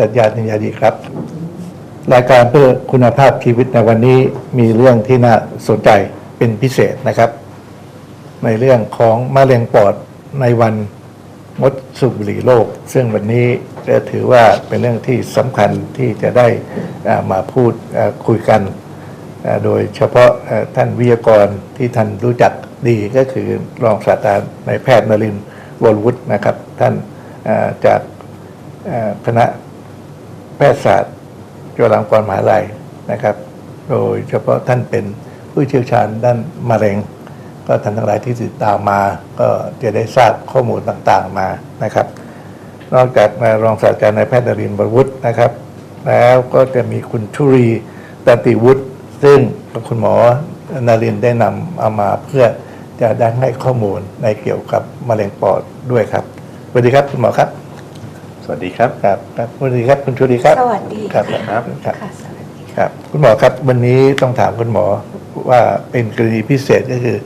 วัสดีครับผมปรัญญาติญญาดีครับ รายการเพื่อคุณภาพชีวิตในวันนี้มีเรื่องที่น่าสนใจเป็นพิเศษนะครับ ในเรื่องของมะเร็งปอดในวันงดสูบบุหรี่โลก ซึ่งวันนี้จะถือว่าเป็นเรื่องที่สำคัญที่จะได้มาพูดคุยกัน โดยเฉพาะท่านวิทยากรที่ท่านรู้จักดีก็คือรองศาสตราจารย์นายแพทย์นรินทร์วรวุฒินะครับ ท่านจากคณะ แพทยศาสตร์จุฬาลงกรณ์มหาลัยนะครับ โดยเฉพาะท่านเป็นผู้เชี่ยวชาญด้านมะเร็ง ก็ท่านทั้งหลายที่ติดตามมา ก็จะได้ทราบข้อมูลต่างๆมานะครับ นอกจากมารองศาสตราจารย์นายแพทย์นรินทร์บรวุฒินะครับ แล้วก็จะมีคุณชุรีตันติวุฒิซึ่งคุณหมอนรินทร์ได้นำเอามาเพื่อจะได้ให้ข้อมูลในเกี่ยวกับมะเร็งปอดด้วยครับสวัสดีครับคุณหมอครับ วัสดีครับครับครับสวัสดีครับคุณชุรีครับสวัสดีครับค่ะครับครับค่ะสวัสดีครับคุณหมอครับ วันนี้ต้องถามคุณหมอว่าเป็นกรณีพิเศษก็คือ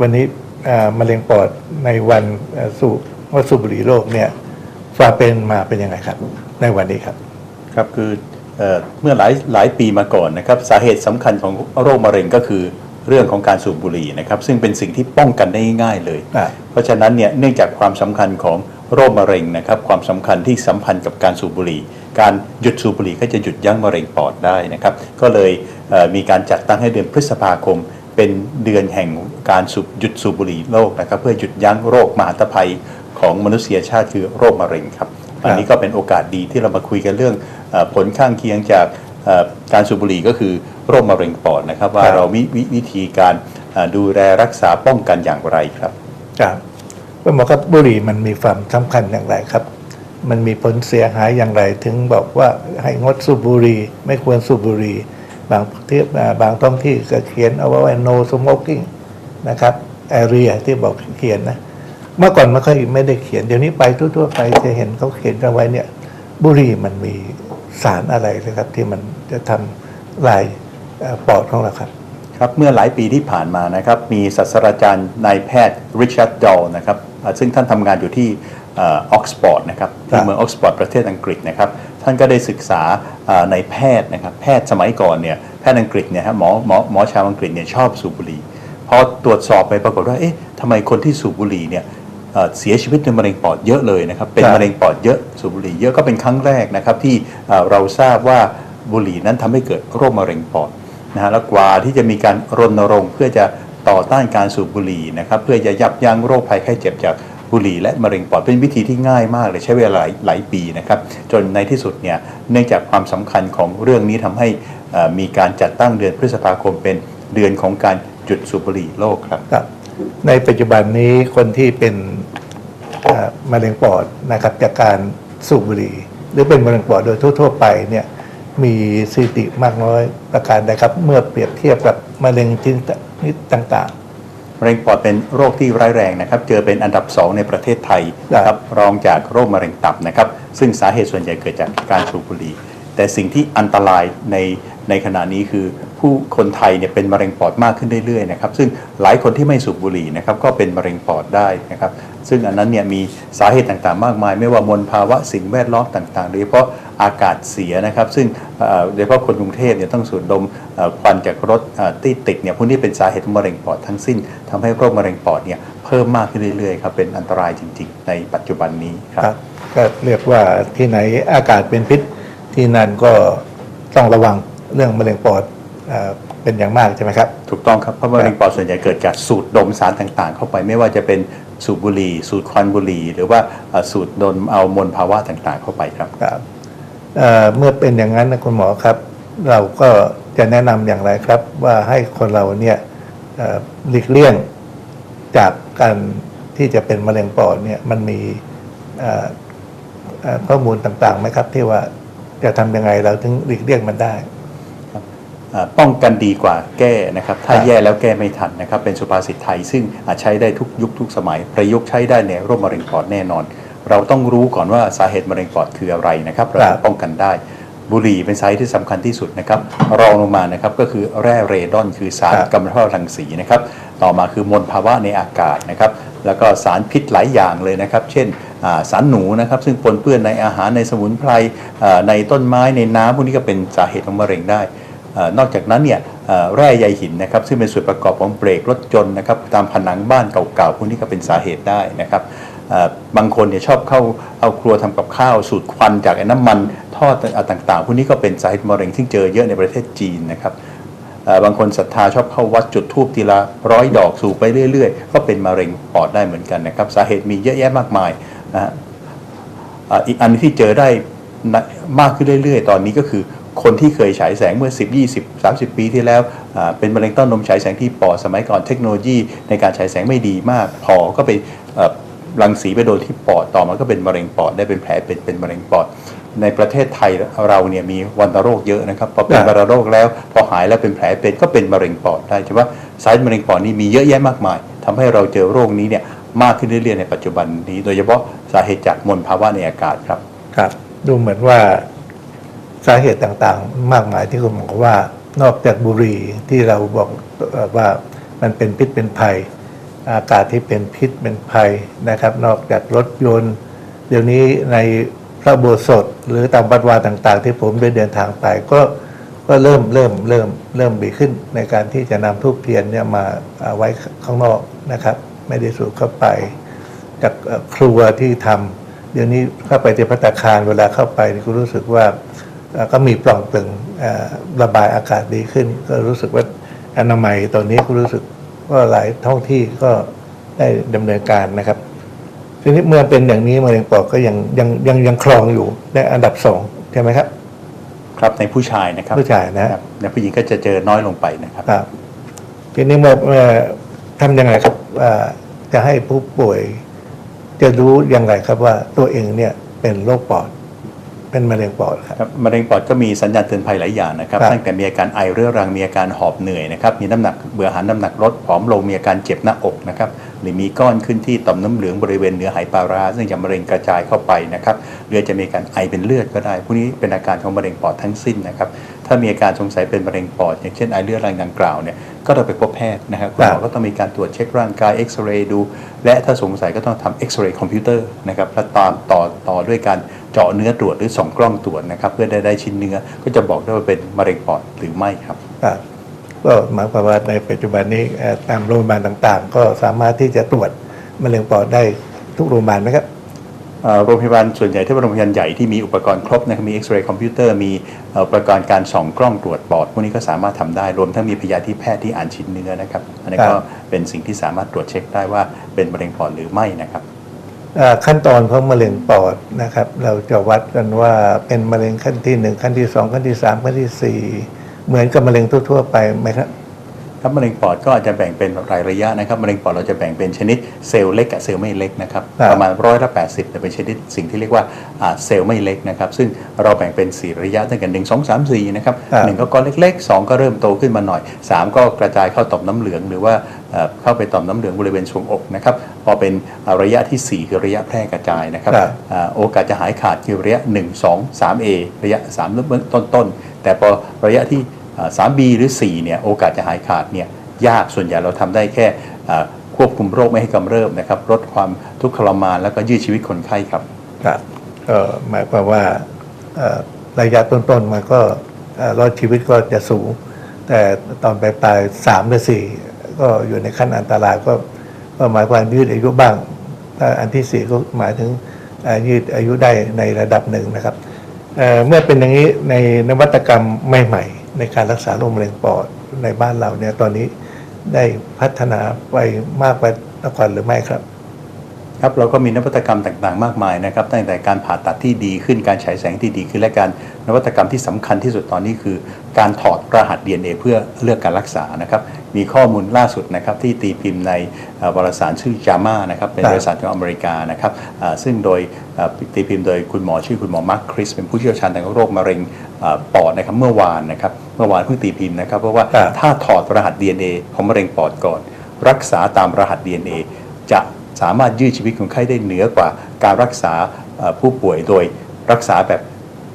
วันนี้อ่ามะเร็งปอดในวันอ่าสูบว่าสูบบุหรี่โลกเนี่ยความเป็นมาเป็นยังไงครับ ในวันนี้ครับ ครับคือเอ่อเมื่อหลายหลายปีมาก่อนนะครับ สาเหตุสำคัญของโรคมะเร็งก็คือเรื่องของการสูบบุหรี่นะครับ ซึ่งเป็นสิ่งที่ป้องกันได้ง่ายๆเลยอ่าเพราะฉะนั้นเนี่ยเนื่องจากความสำคัญของ โรคมะเร็งนะครับความสำคัญที่สัมพันธ์กับการสูบบุหรี่ การหยุดสูบบุหรี่ก็จะหยุดยั้งมะเร็งปอดได้นะครับก็เลยเอ่อมีการจัดตั้งให้เดือนพฤษภาคม เป็นเดือนแห่งการสูบหยุดสูบบุหรี่โลกนะครับเพื่อหยุดยั้งโรคมหันตภัยของมนุษยชาติคือโรคมะเร็งครับอันนี้ก็เป็นโอกาสดีที่เรามาคุยกันเรื่องเออผลข้างเคียงจากเอ่อการสูบบุหรี่ก็คือโรคมะเร็งปอดนะครับว่าครับเรามีวิวิธีการเอ่อดูแลรักษาป้องกันอย่างไรครับครับ คุณหมอครับบุหรี่มันมีความสำคัญอย่างไรครับ มันมีผลเสียหายอย่างไรถึงบอกว่าให้งดสูบบุหรี่ไม่ควรสูบบุหรี่บางที่บางท้องที่ก็เขียนเอาไว้ว่า no smoking นะครับ area ที่บอกเขียนนะ เมื่อก่อนไม่ค่อยไม่ได้เขียน เดี๋ยวนี้ไปทั่วๆไปจะเห็นเขาเขียนกันไว้เนี่ย บุหรี่มันมีสารอะไรนะครับ ที่มันจะทำลายปอดของเราครับ ครับเมื่อหลายปีที่ผ่านมานะครับมีศาสตราจารย์นายแพทย์ริชาร์ดดอลนะครับอ่าซึ่งท่านทำงานอยู่ที่ออกซฟอร์ดนะครับครัที่บเมืองออกซฟอร์ดประเทศอังกฤษนะครับท่านก็ได้ศึกษาอ่าในแพทย์นะครับแพทย์สมัยก่อนเนี่ยแพทย์อังกฤษเนี่ยฮะหมอหมอหมอชาวอังกฤษเนี่ยชอบสูบบุหรี่พอตรวจสอบไปปรากฏว่าเอ๊ะทำไมคนที่สูบบุหรี่เนี่ยเอ่อเสียชีวิตในมะเร็งปอดเยอะเลยนะครับเป็นครับมะเร็งปอดเยอะสูบบุหรี่เยอะก็เป็นครั้งแรกนะครับที่เอ่อเราทราบว่าบุหรี่นั้นทำให้เกิดโรคมะเร็งปอด นะฮะแล้วกว่าที่จะมีการรณรงค์เพื่อจะต่อต้านการสูบบุหรี่นะครับเพื่อจะยับยั้งโรคภัยไข้เจ็บจากบุหรี่และมะเร็งปอดเป็นวิธีที่ง่ายมากเลยใช้เวลาหลายลายปีนะครับจนในที่สุดเนี่ยเนื่องจากความสำคัญของเรื่องนี้ทำให้มีการจัดตั้งเดือนพฤษภาคมเป็นเดือนของการหยุดสูบบุหรี่โลกครับรบในปัจจุบันนี้คนที่เป็นมะเร็งปอดนะครับจากการสูบบุหรี่ หรือเป็นมะเร็งปอดโดยทั่ว ๆ ไปเนี่ย มีสถิติมากน้อยประการใดครับ เมื่อเปรียบเทียบกับมะเร็งชนิดต่างมะเร็งปอดเป็นโรคที่ร้ายแรงนะครับ เจอเป็นอันดับ 2 ในประเทศไทยครับนะครับรองจากโรคมะเร็งตับนะครับ ซึ่งสาเหตุส่วนใหญ่เกิดจากการสูบบุหรี่แต่สิ่งที่อันตรายใน ในขณะนี้คือผู้คนไทยเนี่ยเป็นมะเร็งปอดมากขึ้นเรื่อยๆนะครับซึ่งหลายคนที่ไม่สูบบุหรี่นะครับก็เป็นมะเร็งปอดได้นะครับซึ่งอันนั้นเนี่ยมีสาเหตุต่างๆ มากมาย ไม่ว่ามลภาวะสิ่งแวดล้อมต่างๆโดยเฉพาะอากาศเสียนะครับ ซึ่งโดยเฉพาะคนกรุงเทพเนี่ยต้องสูดดมควันจากรถที่ติดเนี่ยพวกนี้เป็นสาเหตุมะเร็งปอดทั้งสิ้นทำให้โรคมะเร็งปอดเนี่ยเพิ่มมากขึ้นเรื่อยๆครับเป็นอันตรายจริง ๆ ในปัจจุบันนี้ครับก็เรียกว่าที่ไหนอากาศเป็นพิษที่นั่นก็ต้องระวัง เรื่องมะเร็งปอดเอ่อเป็นอย่างมากใช่ไหมครับ ถูกต้องครับ เพราะมะเร็งปอดส่วนใหญ่เกิดจากสูดดมสารต่างๆ เข้าไปไม่ว่าจะเป็นสูบบุหรี่ สูดควันบุหรี่ หรือว่าเอ่อสูดดมเอามลภาวะต่างๆ เข้าไปครับครับเอ่อเมื่อเป็นอย่างนั้นนะคุณหมอครับ เราก็จะแนะนำอย่างไรครับ ว่าให้คนเราเนี่ยเอ่อหลีกเลี่ยงจากการที่จะเป็นมะเร็งปอดเนี่ยมันมีเอ่อเอ่อข้อมูลต่างๆไหมครับ ที่ว่าจะทำยังไงเราถึงหลีกเลี่ยงมันได้อ่า ป้องกันดีกว่าแก้นะครับ ถ้าครับแย่แล้วแก้ไม่ทันนะครับ เป็นสุภาษิตไทย ซึ่งอาจใช้ได้ทุกยุคทุกสมัย ประยุกต์ใช้ได้ในโรคมะเร็งปอดแน่นอน เราต้องรู้ก่อนว่าสาเหตุมะเร็งปอดคืออะไรนะครับ เราครัจะบป้องกันได้ บุหรี่เป็นสาเหตุที่สำคัญที่สุดนะครับ รองลงมานะครับก็คือแร่เรดอน คือสารครับกัมมันตรังสีนะครับ ต่อมาคือมลภาวะในอากาศนะครับ แล้วก็สารพิษหลายอย่างเลยนะครับ เช่นอ่าสารหนูนะครับซึ่งปนเปื้อนในอาหารในสมุนไพรอ่าในต้นไม้ในน้ำพวกนี้ก็เป็นสาเหตุของมะเร็งได้เอ่อ นอกจากนั้นเนี่ยแร่ใยหินนะครับซึ่งเป็นส่วนประกอบของเบรกรถยนต์นะครับตามผนังบ้านเก่าๆพวกนี้ก็เป็นสาเหตุได้นะครับบางคนเนี่ยชอบเข้าเอาครัวทำกับข้าวสูตรควันจากไอ้น้ำมันทอดต่างๆพวกนี้ก็เป็นสาเหตุมะเร็งซึ่งเจอเยอะในประเทศจีนนะครับบางคนศรัทธาชอบเข้าวัดจุดธูปทีละร้อยดอกสูบไปเรื่อย ๆ ก็เป็นมะเร็งปอดได้เหมือนกันนะครับสาเหตุมีเยอะแยะมากมายนะฮะอีกอันที่เจอได้มากขึ้นเรื่อย ๆ ตอนนี้ก็คือ คนที่เคยฉายแสงเมื่อ 10 20 30 ปีที่แล้วอ่าเป็นมะเร็งเต้านมฉายแสงที่ปอดสมัยก่อนเทคโนโลยี ในการฉายแสงไม่ดีมากพอก็ไปเอ่อรังสีไปโดนที่ปอดต่อมาก็เป็นมะเร็งปอดได้เป็นแผลเป็นเป็นมะเร็งปอด ในประเทศไทยเราเนี่ยมีวัณโรคเยอะนะครับพอเป็นครับวัณโรคแล้วพอหายแล้วเป็นแผลเป็นก็เป็นมะเร็งปอดได้ใช่ว่าสายมะเร็งปอดนี่มีเยอะแยะมากมายทำให้เราเจอโรคนี้เนี่ยมากขึ้นเรื่อยๆในปัจจุบันนี้ โดยเฉพาะสาเหตุจากมลภาวะในอากาศครับครับ ดูเหมือนว่า สาเหตุต่างๆ มากมายที่คุณบอกว่านอกจากบุหรี่ที่เราบอกว่ามันเป็นพิษเป็นภัย อากาศที่เป็นพิษเป็นภัยนะครับ นอกจากรถยนต์ เดี๋ยวนี้ในพระโบสถหรือตามวัดวาต่างๆ ที่ผมได้เดินทางไปก็ก็เริ่มเริ่มเริ่มเริ่มมีขึ้นในการที่จะนำทูบเทียนเนี่ยมาไว้ข้างนอกนะครับ ไม่ได้สูบเข้าไป จากครัวที่ทำเดี๋ยวนี้เข้าไปที่พัตตาคารเวลาเข้าไปนี่ก็รู้สึกว่า ก็มีปล่องตึงเอ่อระบายอากาศดีขึ้น ก็รู้สึกว่าอนามัยตอนนี้ก็รู้สึกว่าหลายท้องที่ก็ได้ดำเนินการนะครับ ทีนี้เมื่อเป็นอย่างนี้มะเร็งปอดก็ยังยังยังยังครองอยู่ในอันดับสองใช่ไหมครับ ครับในผู้ชายนะครับผู้ชายนะครับในผู้หญิงก็จะเจอน้อยลงไปนะครับครับทีนี้เมื่อเมื่อทำยังไงครับว่าจะให้ผู้ป่วย จะรู้ยังไงครับว่าตัวเองเนี่ยเป็นโรคปอด เป็นมะเร็งปอดครับครับ มะเร็งปอดก็มีสัญญาณเตือนภัยหลายอย่างนะครับ ครับ ตั้งแต่มีอาการไอเรื้อรัง มีอาการหอบเหนื่อยนะครับ มีน้ำหนักเบื่ออาหารน้ำหนักลดผอมลง มีอาการเจ็บหน้าอกนะครับ หรือมีก้อนขึ้นที่ต่อมน้ำเหลืองบริเวณเหนือไหปลาร้าซึ่งจะมะเร็งกระจายเข้าไปนะครับหรือจะมีอาการไอเป็นเลือดก็ได้ พวกนี้เป็นอาการของมะเร็งปอดทั้งสิ้นนะครับ ถ้ามีอาการสงสัยเป็นมะเร็งปอด อย่างเช่นไอเลือดรังดังกล่าวเนี่ย ก็ต้องไปพบแพทย์นะครับคุณหมอก็ต้องมีการตรวจเช็คร่างกายเอ็กซเรย์ดู และถ้าสงสัยก็ต้องทำเอ็กซเรย์คอมพิวเตอร์นะครับ แล้วตามต่อต่อด้วยการ เจาะเนื้อตรวจหรือส่องกล้องตรวจนะครับ เพื่อได้ได้ชิ้นเนื้อก็จะบอกได้ว่าเป็นมะเร็งปอดหรือไม่ครับครับก็หมายความว่าในปัจจุบันนี้เอ่อตามโรงพยาบาลต่างๆ ก็สามารถที่จะตรวจมะเร็งปอดได้ทุกโรงพยาบาลไหมครับเอ่อโรงพยาบาลส่วนใหญ่ที่เป็นโรงพยาบาลใหญ่ที่มีอุปกรณ์ครบนะครับมีเอ็กซเรย์คอมพิวเตอร์มีเอ่ออุปกรณ์การส่องกล้องตรวจปอดพวกนี้ก็สามารถทำได้รวมทั้งมีพยาธิแพทย์ที่อ่านชิ้นเนื้อนะครับอันนี้ครัก็บเป็นสิ่งที่สามารถตรวจเช็คได้ว่าเป็นมะเร็งปอดหรือไม่นะครับเอ่อ ขั้นตอนของมะเร็งปอดนะครับ เราจะวัดกันว่าเป็นมะเร็งขั้นที่หนึ่งขั้นที่สองขั้นที่สามขั้นที่สี่เหมือนกับมะเร็งทั่วๆไปไหมครับ ครับมะเร็งปอดก็อาจจะแบ่งเป็นรายระยะนะครับมะเร็งปอดเราจะแบ่งเป็นชนิดเซลล์เล็กกับเซลล์ไม่เล็กนะครับครับประมาณร้อยละแปดสิบแต่เป็นชนิดสิ่งที่เรียกว่าอ่าเซลล์ไม่เล็กนะครับซึ่งเราแบ่งเป็นสี่ระยะตั้งแต่หนึ่งสองสามสี่นะครับครับหนึ่งก็ก้อนเล็กๆสองก็เริ่มโตขึ้นมาหน่อยสามก็กระจายเข้าต่อมน้ำเหลืองหรือว่าเอ่อเข้าไปต่อมน้ำเหลืองบริเวณช่วงอกนะครับพอเป็นอ่าระยะที่สี่คือระยะแพร่กระจายนะครับครับอ่าโอกาสจะหายขาดคือระยะ 1 2 3 A ระยะ3เริ่มต้นๆแต่พอระยะที่อ่า 3B หรือ 4 เนี่ยโอกาสจะหายขาดเนี่ยยากส่วนใหญ่เราทำได้แค่ควบคุมโรคไม่ให้กำเริบนะครับลดความทุกข์ทรมานแล้วก็ยืดชีวิตคนไข้ครับครับก็หมายความว่าระยะต้นๆมันก็รอดชีวิตก็จะสูง แต่ตอนปลายๆสามหรือสี่ก็อยู่ในขั้นอันตรายก็ก็หมายความยืดอายุบ้างถ้าอันที่สี่ก็หมายถึงยืดอายุได้ในระดับหนึ่งนะครับเเมื่อเป็นอย่างนี้ในนวัตกรรมใหม่ๆ ในการรักษาโรคมะเร็งปอดในบ้านเราเนี่ยตอนนี้ได้พัฒนาไปมากไปก่อนหรือไม่ครับ ครับเราก็มีนวัตกรรมต่างๆ มากมายนะครับตั้งแต่การผ่าตัดที่ดีขึ้นการฉายแสงที่ดีขึ้นและการนวัตกรรมที่สำคัญที่สุดตอนนี้คือ การถอดรหัส DNA เพื่อเลือกการรักษานะครับมีข้อมูลล่าสุดนะครับที่ตีพิมพ์ในเอ่อวารสารชื่อ JAMA นะครับเป็นครับบริษัทของอเมริกานะครับอ่าซึ่งโดยเอ่อตีพิมพ์โดยคุณหมอชื่อคุณหมอมาร์คคริสเป็นผู้เชี่ยวชาญทางโรคมะเร็งอ่าปอดนะครับเมื่อวานนะครับเมื่อวานเพิ่งตีพิมพ์นะครับเพราะว่าครับถ้าถอดรหัส DNA ของมะเร็งปอดก่อน รักษาตามรหัส DNA จะ สามารถยืดชีวิตคนไข้ได้เหนือกว่าการรักษาเอ่อผู้ป่วยโดยรักษาแบบ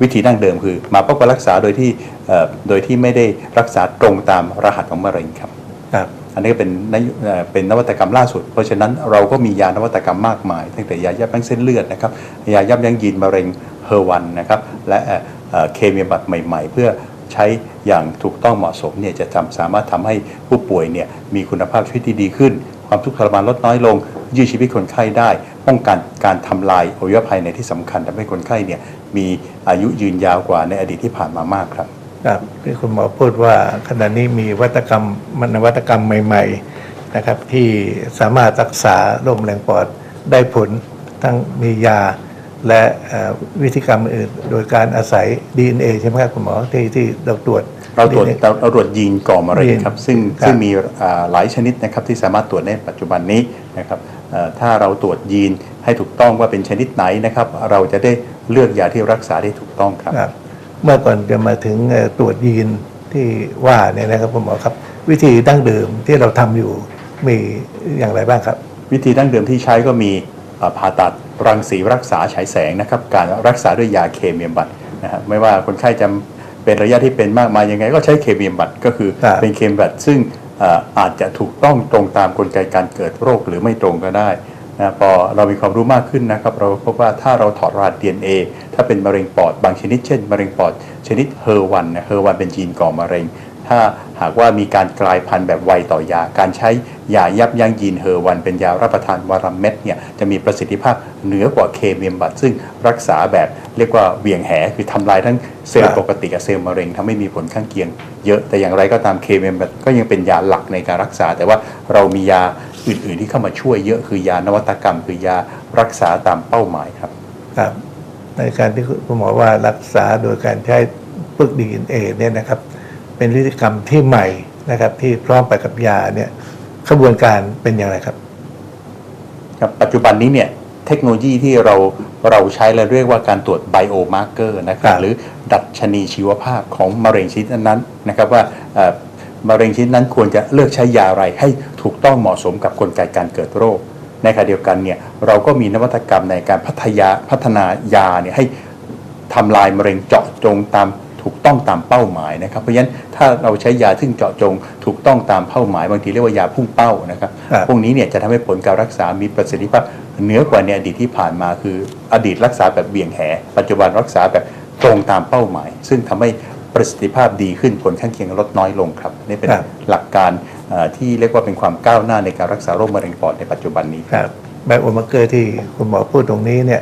วิธีดั้งเดิมคือ มาพบกับรักษาโดยที่เอ่อโดยที่ไม่ได้รักษาตรงตามรหัสของมะเร็งครับครับอันนี้เป็นนโยเอ่อเป็นนวัตกรรมล่าสุด เพราะฉะนั้นเราก็มียานวัตกรรมมากมาย ตั้งแต่ยายับยั้งเส้นเลือดนะครับยายับยั้งยีนมะเร็งเฮอร์วันนะครับและเอ่อเอ่อเคมีบำบัตใหม่ ๆ เพื่อใช้อย่างถูกต้องเหมาะสมเนี่ยจะทำสามารถทำให้ผู้ป่วยเนี่ยมีคุณภาพชีวิตที่ดีขึ้น ความทุกข์ทรมานลดน้อยลง ยืดชีวิตคนไข้ได้ ป้องกันการทำลายอวัยวะภายในที่สำคัญทำให้คนไข้เนี่ยมีอายุยืนยาวกว่าในอดีตที่ผ่านมามากครับครับที่คุณหมอพูดว่าขณะนี้มีวัตกรรมมนวัตกรรมใหม่ ๆนะครับ ที่สามารถรักษาโรคมะเร็งปอดได้ผลทั้งมียาและวิธีกรรมอื่น โดยการอาศัย DNA ใช่ไหมครับคุณหมอที่ที่เราตรวจ เราตรวจ DNA เราเราตรวจยีนก่อมะเร็งครับซึ่งครับซึ่งมีอ่าหลายชนิดนะครับที่สามารถตรวจในปัจจุบันนี้นะครับเอ่อถ้าเราตรวจยีนให้ถูกต้องว่าเป็นชนิดไหนนะครับ เราจะได้เลือกยาที่รักษาได้ถูกต้องครับครับเมื่อก่อนจะมาถึงเอ่อตรวจยีนที่ว่าเนี่ยนะครับคุณหมอครับ วิธีดั้งเดิมที่เราทำอยู่มีอย่างไรบ้างครับ วิธีดั้งเดิมที่ใช้ก็มีเอ่อผ่าตัดรังสีรักษาฉายแสงนะครับ การรักษาด้วยยาเคมีบำบัดนะฮะไม่ว่าคนไข้จะ เป็นระยะที่เป็นมากมายยังไง ก็ใช้เคมีบำบัดก็คือครับเป็นเคมีบำบัดซึ่งเอ่ออาจจะถูกต้องตรงตามกลไกการเกิดโรคหรือไม่ตรงก็ได้นะพอเรามีความรู้มากขึ้นนะครับ เราพบว่าถ้าเราถอดรหัส DNA ถ้าเป็นมะเร็งปอดบางชนิดเช่น มะเร็งปอดชนิดเฮอร์วันเฮอร์วันเป็นจีนก่อมะเร็ง ถ้าหากว่ามีการกลายพันธุ์แบบไวต่อยา การใช้ยายับยั้งยีนเฮอร์วันเป็นยารับประทานวารัมเม็ดเนี่ยจะมีประสิทธิภาพเหนือกว่าเคมีบำบัดซึ่งรักษาแบบเรียกว่าเวี่ยงแหคือทำลายทั้งเซลล์ปกติกับเซลล์มะเร็งทำให้มีผลข้างเคียงเยอะแต่อย่างไรก็ตามเคมีบำบัดก็ยังเป็นยาหลักในการรักษา แต่ว่าเรามียาอื่น ๆ ที่เข้ามาช่วยเยอะคือยานวัตกรรม คือยารักษาตามเป้าหมายครับครับในการที่คุณหมอว่ารักษาโดยการใช้ปึกดีเอเนี่ยนะครับ เป็นวิธีกรรมที่ใหม่นะครับ ที่พร้อมไปกับยาเนี่ยขบวนการเป็นอย่างไรครับครับปัจจุบันนี้เนี่ยเทคโนโลยีที่เราเราใช้เราเรียกว่าการตรวจไบโอมาร์เกอร์นะครัครับบหรือดัชนีชีวภาพของมะเร็งชนิดนั้นๆนะครับว่าเอ่อมะเร็งชนิดนั้นควรจะเลือกใช้ยาอะไรให้ถูกต้องเหมาะสมกับกลไกการเกิดโรค ในขณะเดียวกันเนี่ยเราก็มีนวัตกรรมในการพัฒยาพัฒนายาเนี่ยให้ทำลายมะเร็งเจาะจงตาม ถูกต้องตามเป้าหมายนะครับ เพราะฉะนั้นถ้าเราใช้ยาซึ่งเจาะจง ถูกต้องตามเป้าหมายบางทีเรียกว่ายาพุ่งเป้านะครับครับพวกนี้เนี่ยจะทำให้ผลการรักษามีประสิทธิภาพเหนือกว่าในอดีตที่ผ่านมาคืออดีตรักษาแบบเบี่ยงแห ปัจจุบันรักษาแบบตรงตามเป้าหมาย ซึ่งทำให้ประสิทธิภาพดีขึ้นผลข้างเคียงลดน้อยลงครับนี่เป็นครับหลักการเอ่อที่เรียกว่าเป็นความก้าวหน้าในการรักษาโรคมะเร็งปอดในปัจจุบันนี้ครับไบโอมาร์เกอร์ที่คุณหมอพูดตรงนี้เนี่ย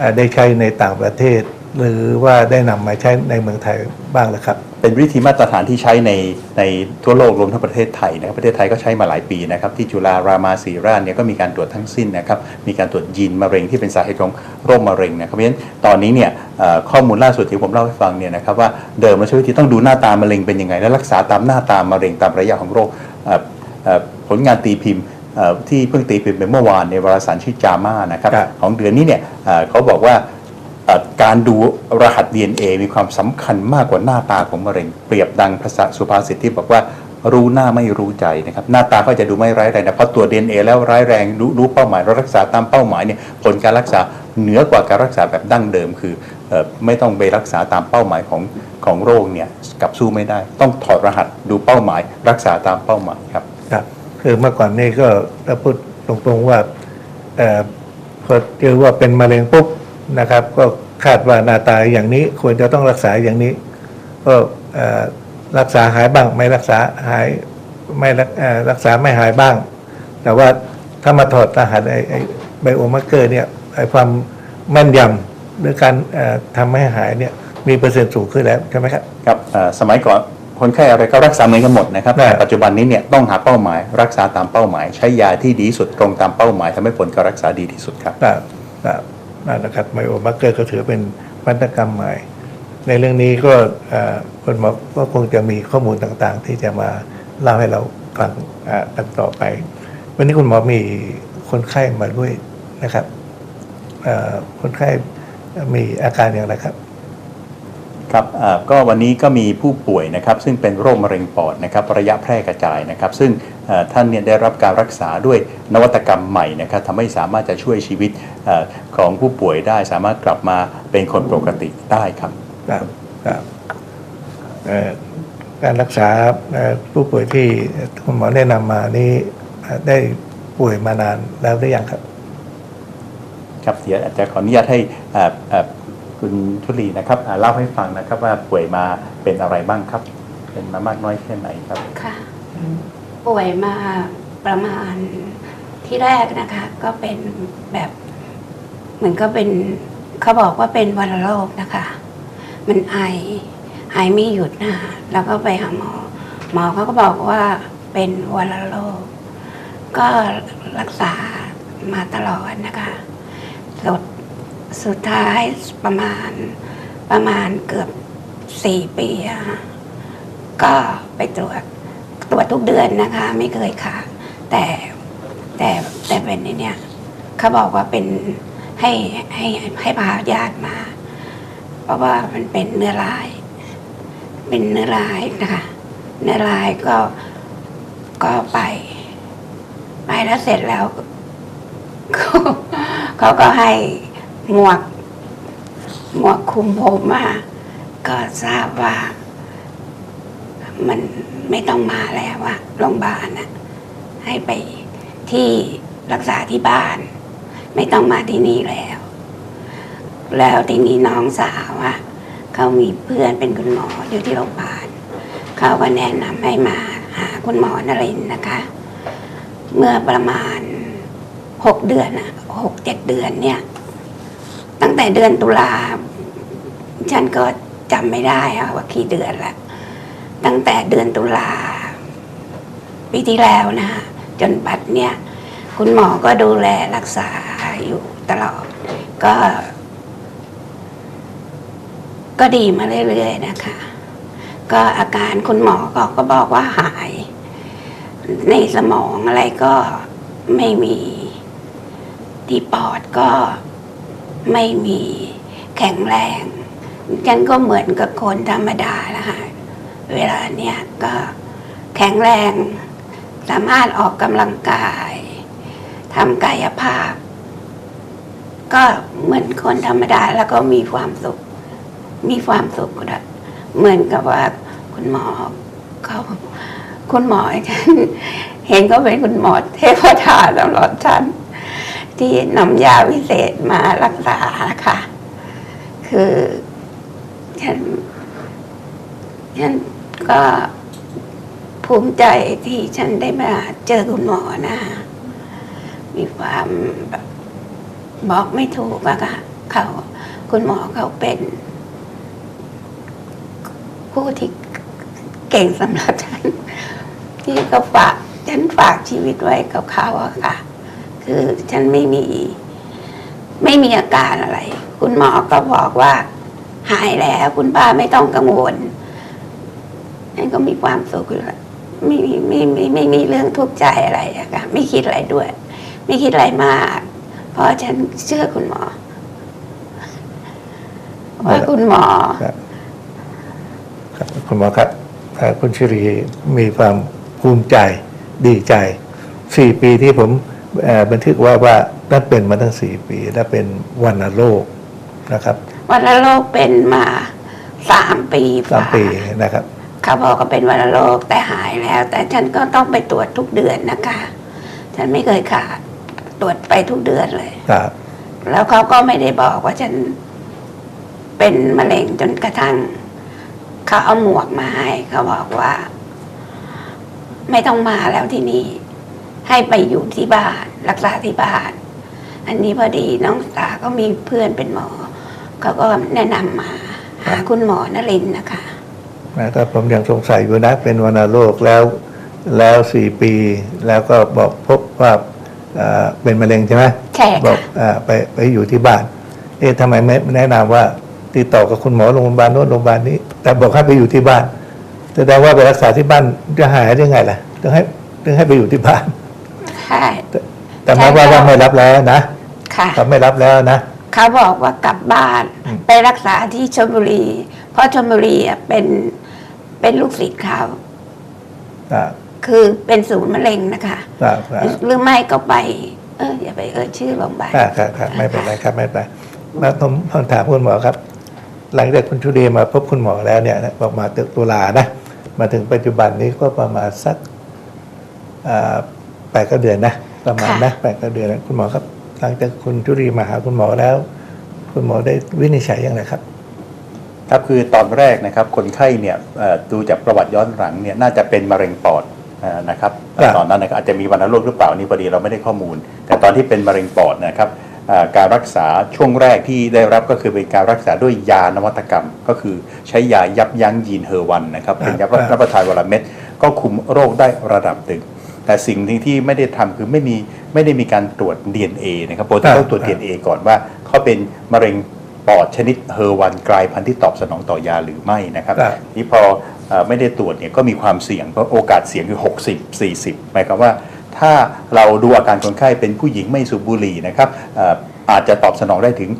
อ่าได้ใช้ในต่างประเทศ หรือว่าได้นำมาใช้ในเมืองไทยบ้างแล้วครับ เป็นวิธีมาตรฐานที่ใช้ในในทั่วโลกรวมทั้งประเทศไทยนะครับประเทศไทยก็ใช้มาหลายปีนะครับที่จุฬารามาศรีราชเนี่ยก็มีการตรวจทั้งสิ้นนะครับมีการตรวจยีนมะเร็งที่เป็นสาเหตุของโรคมะเร็งนะครับเพราะฉะนั้นตอนนี้เนี่ยเอ่อข้อมูลล่าสุดที่ผมเล่าให้ฟังเนี่ยนะครับว่าเดิมเราใช้วิธีต้องดูหน้าตามะเร็งเป็นยังไง และรักษาตามหน้าตามะเร็งตามระยะของโรคเอ่อเอ่อผลงานตีพิมพ์เอ่อที่เพิ่งตีพิมพ์ไปเมื่อวานในวารสารชื่อจามานะครับครับของเดือนนี้เนี่ยเอ่อเขาบอกว่าเอ่อ การดูรหัส DNA มีความสำคัญมากกว่าหน้าตาของมะเร็ง เปรียบดังภาษาสุภาษิตที่บอกว่ารู้หน้าไม่รู้ใจนะครับหน้าตาก็จะดูไม่ร้ายแรงนะเพราะตัว DNA แล้วร้ายแรงรู้รู้เป้าหมายรักษาตามเป้าหมายเนี่ยผลการรักษาเหนือกว่าการรักษาแบบดั้งเดิม คืออไม่ต้องไปรักษาตามเป้าหมายของของโรคเนี่ยกับสู้ไม่ได้ ต้องถอดรหัสดูเป้าหมาย รักษาตามเป้าหมายครับครับคือเมื่อก่อนนี่ก็ถ้าพูดตรงๆว่าเออพอเจอว่าเป็นมะเร็งปุ๊บ นะครับ ก็คาดว่าหน้าตาอย่างนี้ควรจะต้องรักษาอย่างนี้ ก็เอ่อรักษาหายบ้าง ไม่รักษาหายไม่รักเอ่อรักษาไม่หายบ้าง แต่ว่าถ้ามาถอดรหัสไอ้ไอ้ไบโอมาร์เกอร์เนี่ยไอ้ความแม่นยำหรือการเอ่อทำให้หายเนี่ยมีเปอร์เซ็นต์สูงขึ้นแล้วใช่ไหมครับครับเอ่อสมัยก่อนคนไข้อะไรก็รักษาเหมือนกันหมดนะครับครับแต่ปัจจุบันนี้เนี่ยต้องหาเป้าหมาย รักษาตามเป้าหมาย ใช้ยาที่ดีที่สุดตรงตามเป้าหมายทำให้ผลการรักษาดีที่สุดครับครับครับ นะครับไมโอมาร์เกอร์ก็ถือเป็นวัตกรรมใหม่ ในเรื่องนี้ก็คุณหมอก็คงจะมีข้อมูลต่างๆ ที่จะมาเล่าให้เราฟังกันต่อไป วันนี้คุณหมอมีคนไข้มาด้วยนะครับคนไข้มีอาการอย่างไรครับ ครับอ่าก็วันนี้ก็มีผู้ป่วยนะครับซึ่งเป็นโรคมะเร็งปอดนะครับระยะแพร่กระจายนะครับ ซึ่งเอ่อท่านเนี่ยได้รับการรักษาด้วยนวัตกรรมใหม่นะครับทำให้สามารถจะช่วยชีวิตเอ่อของผู้ป่วยได้สามารถกลับมาเป็นคนปกติได้ครับครับครับเอ่อการรักษาเอ่อผู้ป่วยที่คุณหมอแนะนำมานี้เอ่อได้ป่วยมานานแล้วหรือยังครับครับเดี๋ยวอาจจะขออนุญาตให้อ่าอ่า คุณชุลีนะครับเล่าให้ฟังนะครับว่าป่วยมาเป็นอะไรบ้างครับ เป็นมามากน้อยแค่ไหนครับค่ะ ป่วยมาประมาณที่แรกนะคะ ก็เป็นแบบเหมือนก็เป็นเขาบอกว่าเป็นวัณโรคนะคะ มันไอไอไม่หยุดนะแล้วก็ไปหาหมอ หมอเขาก็บอกว่าเป็นวัณโรคก็รักษามาตลอดนะคะสด สุดท้ายประมาณประมาณเกือบสี่ปีก็ไปตรวจตรวจทุกเดือนนะคะ ไม่เคยขาดแต่แต่แต่เป็นเนี่ยเขาบอกว่าเป็นให้ให้ให้พาญาติมา เพราะว่ามันเป็นเนื้อลาย เป็นเนื้อลายนะคะ เนื้อลายก็ก็ไป ไปแล้วเสร็จแล้วเขาก็ให้ หมวก หมวกคุมผมมาก็ทราบว่า มันไม่ต้องมาแล้วอะโรงพยาบาลน่ะให้ไปที่รักษาที่บ้าน ไม่ต้องมาที่นี่แล้ว แล้วทีนี้น้องสาวอะเขามีเพื่อนเป็นคุณหมออยู่ที่โรงพยาบาลเขาก็แนะนำให้มาหาคุณหมอนรินนะคะ เมื่อประมาณหกเดือนอะหกเจ็ดเดือนเนี่ย ตั้งแต่เดือนตุลาฉันก็จำไม่ได้อะว่ากี่เดือนละตั้งแต่เดือนตุลาปีที่แล้วนะจนบัดเนี่ย คุณหมอก็ดูแลรักษาอยู่ตลอด ก็ ก็ดีมาเรื่อยๆนะคะ ก็อาการคุณหมอก็ก็บอกว่าหาย ในสมองอะไรก็ไม่มีที่ปอดก็ ไม่มีแข็งแรงฉันก็เหมือนกับคนธรรมดาละค่ะเวลาเนี้ยก็แข็งแรง สามารถออกกำลังกายทำกายภาพ ก็เหมือนคนธรรมดาแล้วก็มีความสุข มีความสุขเหมือนกับว่าคุณหมอเขาคุณหมอฉันเห็นก็เป็นคุณหมอเทพทาสำหรับฉัน ที่นำยาวิเศษมารักษาค่ะ คือฉันฉันก็ภูมิใจที่ฉันได้มาเจอคุณหมอนะมีความแบบบอกไม่ถูกอะค่ะเขาคุณหมอเขาเป็นผู้ที่เก่งสำหรับฉัน ที่เขาฝาก ฉันฝากชีวิตไว้กับเขาอะค่ะ คือฉันไม่มี ไม่มีอาการอะไร คุณหมอก็บอกว่า หายแล้วคุณป้าไม่ต้องกังวลฉันก็มีความสุขแล้วไม่มีไม่ไม่ไม่มีเรื่องทุกข์ใจอะไรอะค่ะไม่คิดอะไรด้วย ไม่คิดอะไรมากเพราะฉันเชื่อคุณหมอ ว่าคุณหมอครับคุณหมอครับคุณชิรีมีความภูมิใจดีใจสี่ปีที่ผม บันทึกว่าว่านั่นเป็นมาตั้งสี่ปี และเป็นวันโรคนะครับวัณโรคเป็นมาสามปีสามฝ่ปีนะครับเขาบอกก็เป็นวัณโรคแต่หายแล้ว แต่ฉันก็ต้องไปตรวจทุกเดือนนะคะ ฉันไม่เคยขาดตรวจไปทุกเดือนเลยครับแล้วเขาก็ไม่ได้บอกว่าฉันเป็นมะเร็งจนกระทั่งเขาเอาหมวกมาให้เขาบอกว่า ไม่ต้องมาแล้วที่นี่ ให้ไปอยู่ที่บ้านรักษาที่บ้าน อันนี้พอดีน้องสาวก็มีเพื่อนเป็นหมอ เขาก็แนะนำมาหาคุณหมอนรินทร์นะคะ นะแต่ผมยังสงสัยอยู่นะเป็นวันโรคแล้วแล้วสี่ปี แล้วก็บอกพบว่าเอ่อเป็นมะเร็งใช่ไหมใช่บอค่ะกอ่าไปไปอยู่ที่บ้าน เอ๊ะทำไมไม่แนะนำว่าติดต่อกับคุณหมอโรงพยาบาลโน้นโรงพยาบาลนี้ แต่บอกให้ไปอยู่ที่บ้านแสดงว่าไปรักษาที่บ้านจะหายได้ไงล่ะต้องให้ต้องให้ไปอยู่ที่บ้าน ใช่แต่แต่หมายว่าว่าไม่รับแล้วนะค่ะเขาไม่รับแล้วนะเขาบอกว่ากลับบ้านอืมไปรักษาที่ชลบุรี เพราะชลบุรีอะเป็นเป็นลูกศิษย์เขาอ่าคือเป็นศูนย์มะเร็งนะคะอ่าอ่าหรือไม่ก็ไป เอออย่าไปเอ่ยชื่อโรงพยาบาลอ่าครับครับไม่เป็นไรครับไม่เป็นไรมาผมผมถามคุณหมอครับ หลังจากคุณชุเดมาพบคุณหมอแล้วเนี่ยนะบอกมาตุลานะ มาถึงปัจจุบันนี้ก็ประมาณสักอ่า แปดก็เดือนนะประมาณนะแปดก็เดือนนะคุณหมอครับ หลังจากคุณจุรีมาหาคุณหมอแล้ว คุณหมอได้วินิจฉัยอย่างไรครับครับคือตอนแรกนะครับคนไข้เนี่ยเอ่อดูจากประวัติย้อนหลังเนี่ยน่าจะเป็นมะเร็งปอดเอ่อนะครับครับตอนนั้นนะครับอาจจะมีวัณโรคหรือเปล่านี่พอดีเราไม่ได้ข้อมูล แต่ตอนที่เป็นมะเร็งปอดนะครับเอ่อการรักษาช่วงแรกที่ได้รับก็คือเป็นการรักษาด้วยยานวัตกรรม ก็คือใช้ยายับยั้งยีนเฮอร์วันนะครับเป็นยาครับรับประทานวันละเม็ดก็คุมโรคได้ระดับหนึ่ง แต่สิ่งที่ที่ไม่ได้ทำคือไม่มีไม่ได้มีการตรวจ DNA นะครับปกติต้องตรวจ DNA ก่อนว่าเขาเป็นมะเร็งปอดชนิดเฮอร์วันกลายพันธุ์ที่ตอบสนองต่อยาหรือไม่นะครับครับนี่พอเอ่อไม่ได้ตรวจเนี่ยก็มีความเสี่ยงเพราะโอกาสเสี่ยงคือ 60 40 หมายความว่า ถ้าเราดูอาการคนไข้เป็นผู้หญิงไม่สูบบุหรี่นะครับเอ่ออาจจะตอบสนองได้ถึง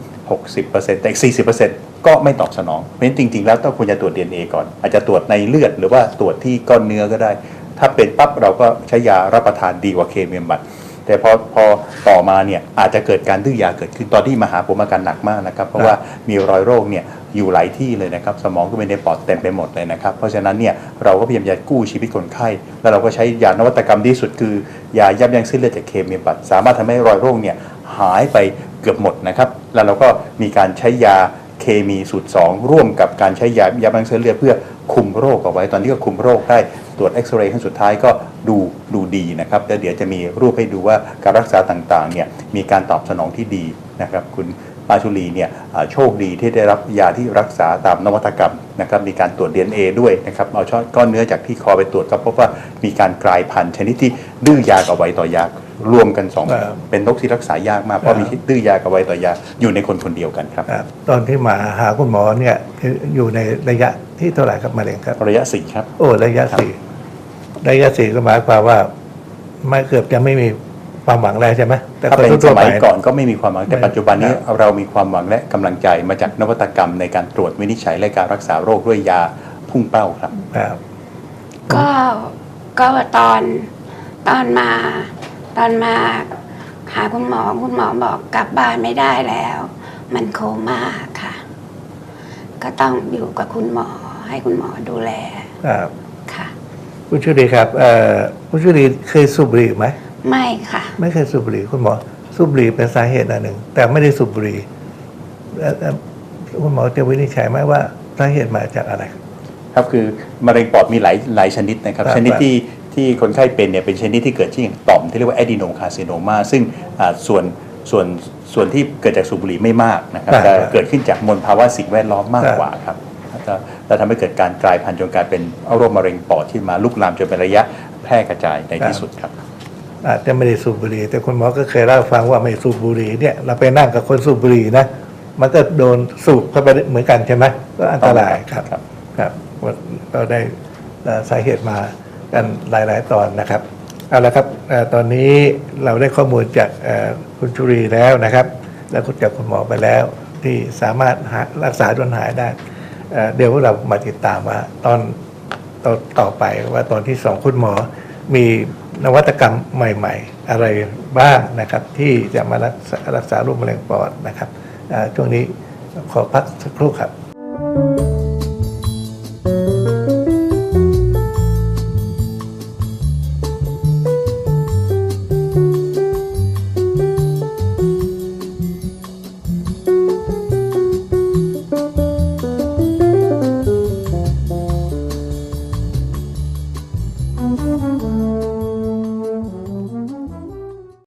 60%แต่อีก40%ก็ไม่ตอบสนอง เพราะฉะนั้นจริง ๆ แล้วต้องควรจะตรวจ DNA ก่อน อาจจะตรวจในเลือดหรือว่าตรวจที่ก้อนเนื้อก็ได้ ถ้าเป็นปั๊บเราก็ใช้ยารับประทานดีกว่าเคมีบำบัดแต่พอพอต่อมาเนี่ยอาจจะเกิดการดื้อยาเกิดขึ้นตอนที่มาหาผมอาการหนักมากนะครับ เพราะว่ามีรอยโรคเนี่ยอยู่หลายที่เลยนะครับสมองก็เป็นในปอดเต็มไปหมดเลยนะครับ เพราะฉะนั้นเนี่ยเราก็พยายามจะกู้ชีวิตคนไข้ แล้วเราก็ใช้ยานวัตกรรมที่สุดคือยายับยั้งเส้นเลือดจากเคมีบำบัดสามารถทำให้รอยโรคเนี่ยหายไปเกือบหมดนะครับ แล้วเราก็มีการใช้ยาเคมีสูตร 2 ร่วมกับการใช้ยายับยั้งเส้นเลือดเพื่อคุมโรคเอาไว้ตอนนี้ก็คุมโรคได้ ตรวจเอ็กซเรย์ครั้งสุดท้ายก็ดูดูดีนะครับแล้วเดี๋ยวจะมีรูปให้ดูว่าการรักษาต่างๆเนี่ยมีการตอบสนองที่ดีนะครับคุณปาชุลีเนี่ยอ่าโชคดีที่ได้รับยาที่รักษาตามนวัตกรรมนะครับมีการตรวจ DNA ด้วยนะครับเอาช้อนก้อนเนื้อจากที่คอไปตรวจก็พบว่ามีการกลายพันธุ์ชนิดที่ดื้อยากับไวต่อยารวมกันสองครับเป็นโรคที่รักษายากมากเพราะมีดื้อยากับไวต่อยาอยู่ในคนคนเดียวกันครับครับ ตอนที่มาหาคุณหมอเนี่ยอยู่ในระยะที่เท่าไหร่ครับมะเร็งครับ ระยะสี่ครับโอ้ระยะสี่ ระยะสี่ก็หมายความว่าไม่เกือบจะไม่มีความหวังแล้วใช่ไหมแต่ถ้าคนเป็นสทั่วๆมัไปยก่อนก็ไม่มีความหวังแต่ไม่ปัจจุบันนี้ครับเรามีความหวังและกำลังใจมาจากนวัตกรรมในการตรวจวินิจฉัยและการรักษาโรคด้วยยาพุ่งเป้าครับครับก็ก็ตอนตอนมา ตอนมาหาคุณหมอคุณหมอบอกกลับบ้านไม่ได้แล้ว มันโคม่าค่ะ ก็ต้องอยู่กับคุณหมอให้คุณหมอดูแลครับ ค่ะคุณชุลีครับเอ่อคุณชุลีเคยสูบบุหรี่ไหมไม่ค่ะ ไม่เคยสูบบุหรี่คุณหมอสูบบุหรี่เป็นสาเหตุอันหนึ่ง แต่ไม่ได้สูบบุหรี่เอ่อเอ่อคุณหมอจะวินิจฉัยไหมว่าสาเหตุมาจากอะไร ครับคือมะเร็งปอดมีหลายหลายชนิดนะครับ ครับชนิดที่ที่คนไข้เป็นเนี่ยเป็นชนิดที่เกิดที่อย่างต่อมที่เรียกว่า adenocarcinoma ซึ่งอ่าส่วนส่วนส่วนที่เกิดจากสูบบุหรี่ไม่มากนะครับครับแต่เกิดขึ้นจากมลภาวะสิ่งแวดล้อมมากครับ กว่าครับ แล้วแล้วทำให้เกิดการกลายพันธุ์จนกลายเป็นโรคมะเร็งปอดที่มาลุกลามจนเป็นระยะแพร่กระจายในที่สุดครับ อาจจะไม่ได้สูบบุหรี่ แต่คุณหมอก็เคยเล่าให้ฟังว่าไม่สูบบุหรี่เนี่ยเราไปนั่งกับคนสูบบุหรี่นะมันก็โดนสูบเข้าไปเหมือนกันใช่ไหมก็อันตรายครับครับครับเราได้เอ่อสาเหตุมากันหลาย ๆ ตอนนะครับเอาละครับเอ่อตอนนี้เราได้ข้อมูลจากเอ่อคุณชุรีแล้วนะครับ แล้วก็จากคุณหมอไปแล้วที่สามารถหารักษาจนหายได้ เดี๋ยวเรามาติดตามว่าตอนต่อต่อไปว่าตอนที่สองคุณหมอมีนวัตกรรมใหม่ ๆ อะไรบ้างนะครับ ที่จะมารักษารักษาโรคมะเร็งปอดนะครับช่วงนี้ขอพักสักครู่ครับ